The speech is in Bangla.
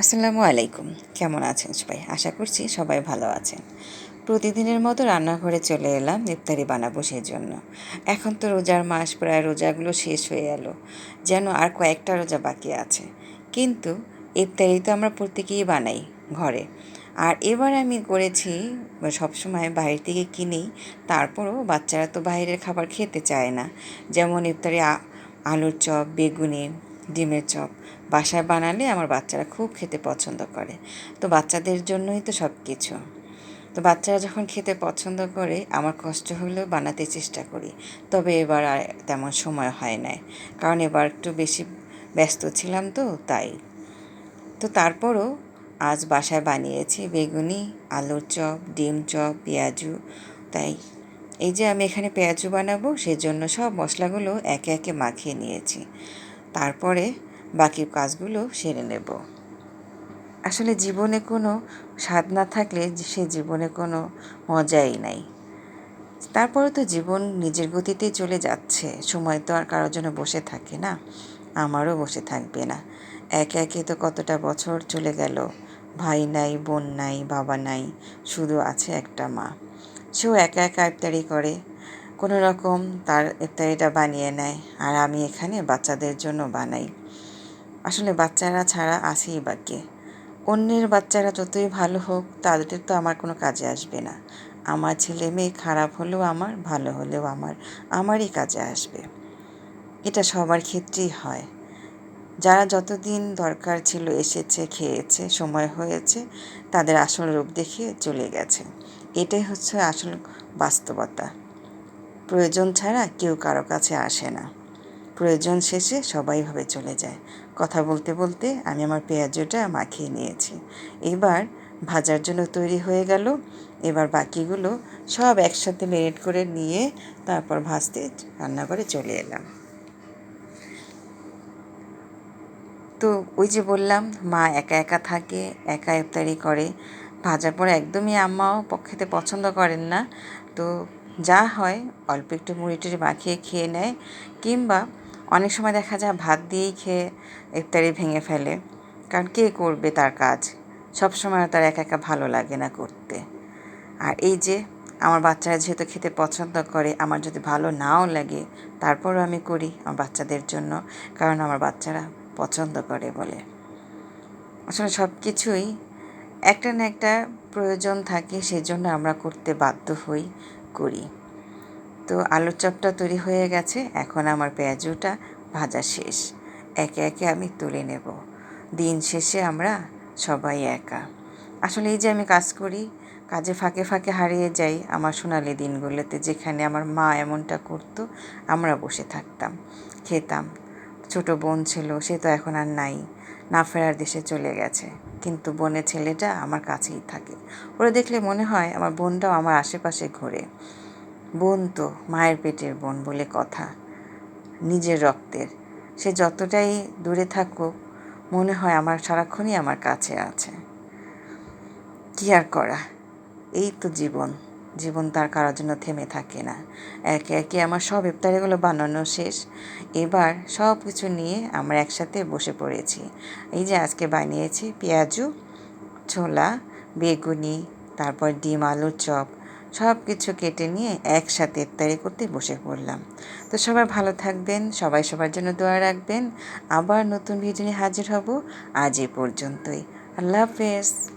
আসসালামু আলাইকুম। কেমন আছেন সবাই? আশা করছি সবাই ভালো আছেন। প্রতিদিনের মতো রান্নাঘরে চলে এলাম ইফতারি বানাবো সেই জন্য এখন তো রোজার মাস, প্রায় রোজাগুলো শেষ হয়ে এলো। যেন আর কয়েকটা রোজা বাকি আছে। কিন্তু ইফতারি তো আমরা প্রত্যেকেই বানাই ঘরে। আর এবার আমি করেছি, সবসময় বাইরে থেকে কিনি, তারপরও বাচ্চারা তো বাইরের খাবার খেতে চায় না। যেমন ইফতারি আলুর চপ, বেগুনি ডিমের চপ। বাসায় বানালে আমার বাচ্চারা খুব খেতে পছন্দ করে। তো বাচ্চাদের জন্যই তো সব কিছু তো বাচ্চারা যখন খেতে পছন্দ করে, আমার কষ্ট হলেও বানাতে চেষ্টা করি। তবে এবার আর তেমন সময় হয় নাই। কারণ এবার একটু বেশি ব্যস্ত ছিলাম তো, তাই। তো তারপরও আজ বাসায় বানিয়েছি বেগুনি, আলুর চপ, ডিম চপ, পেঁয়াজু। তাই এই যে আমি এখানে পেঁয়াজু বানাবো, সেজন্য সব মশলাগুলো একে একে মাখিয়ে নিয়েছি। তারপরে বাকি কাজগুলো সেরে নেব। আসলে জীবনে কোনো স্বাদ না থাকলে সে জীবনে কোনো মজাই নাই। তারপরে তো জীবন নিজের গতিতেই চলে যাচ্ছে। সময় তো আর কারোর জন্য বসে থাকে না, আমারও বসে থাকবে না। একে একে তো কতটা বছর চলে গেল, ভাই নাই, বোন নাই, বাবা নাই, শুধু আছে একটা মা। সেও একা একা ইফতারি করে কোনো রকম তার ইফতারিটা বানিয়ে নেয় আর আমি এখানে বাচ্চাদের জন্য বানাই। আসলে বাচ্চারা ছাড়া আছেই বাকি অন্যের বাচ্চারা যতই ভালো হোক, তাদের তো আমার কোনো কাজে আসবে না। আমার ছেলে মেয়ে খারাপ হলেও আমার, ভালো হলেও আমার, আমারই কাজে আসবে। এটা সবার ক্ষেত্রেই হয়। যারা যতদিন দরকার ছিল এসেছে, খেয়েছে, সময় হয়েছে, তাদের আসল রূপ দেখিয়ে চলে গেছে। এটাই হচ্ছে আসল বাস্তবতা। প্রয়োজন ছাড়া কেউ কারও কাছে আসে না। প্রয়োজন শেষে সবাই ভাবে চলে যায়। কথা বলতে বলতে আমি আমার পেঁয়াজটা মাখিয়ে নিয়েছি। এবার ভাজার জন্য তৈরি হয়ে গেল। এবার বাকিগুলো সব একসাথে মেরিট করে নিয়ে তারপর ভাজতে রান্নাঘরে চলে এলাম। তো ওই যে বললাম, মা একা একা থাকে, একা ইফতারি করে। ভাজার পরে একদমই আম্মাও পক্ষেতে পছন্দ করেন না। তো যা হয় অল্প একটু মুড়ি টুড়ি মাখিয়ে খেয়ে নেয় কিংবা অনেক সময় দেখা যায় ভাত দিয়েই খেয়ে ইফতারি ভেঙে ফেলে। কারণ কে করবে তার কাজ? সব সময় তার একা একা ভালো লাগে না করতে। আর এই যে, আমার বাচ্চারা যেহেতু খেতে পছন্দ করে, আমার যদি ভালো নাও লাগে, তারপরও আমি করি আমার বাচ্চাদের জন্য, কারণ আমার বাচ্চারা পছন্দ করে বলে। আসলে সব কিছুই একটা না একটা প্রয়োজন থাকে, সেজন্য আমরা করতে বাধ্য হই। করি। তো আলুর চপটা তৈরি হয়ে গেছে, এখন আমার পেঁয়াজুটা ভাজা শেষ। একে একে আমি তুলে নেব। দিন শেষে আমরা সবাই একা। আসলে এই যে আমি কাজ করি, কাজে ফাঁকে ফাঁকে হারিয়ে যাই আমার সোনালি দিনগুলোতে, যেখানে আমার মা এমনটা করতো, আমরা বসে থাকতাম, খেতাম। ছোট বোন ছিল, সে তো এখন আর নাই। না ফেরার দেশে চলে গেছে। কিন্তু বোনের ছেলেটা আমার কাছেই থাকে। ওরা দেখলে মনে হয় আমার বোনটাও আমার আশেপাশে ঘোরে। বোন তো মায়ের পেটের বোন বলে কথা। নিজের রক্তের। সে যতটাই দূরে থাকুক, মনে হয় আমার সারাক্ষণই আমার কাছে আছে। কী আর করা? এই তো জীবন। জীবন তার কারোর জন্য থেমে থাকে না। একে একে আমার সব ইফতারিগুলো বানানো শেষ। এবার সব কিছু নিয়ে আমরা একসাথে বসে পড়েছি। এই যে আজকে বানিয়েছি পেঁয়াজু, ছোলা, বেগুনি, তারপর ডিম, আলুর চপ সব কিছু কেটে নিয়ে একসাথে ইফতারি করতে বসে পড়লাম। তো সবাই ভালো থাকবেন, সবাই সবার জন্য দোয়া রাখবেন। আবার নতুন ভিডিও নিয়ে হাজির হব আজ এ পর্যন্তই। আল্লাহ হাফেজ।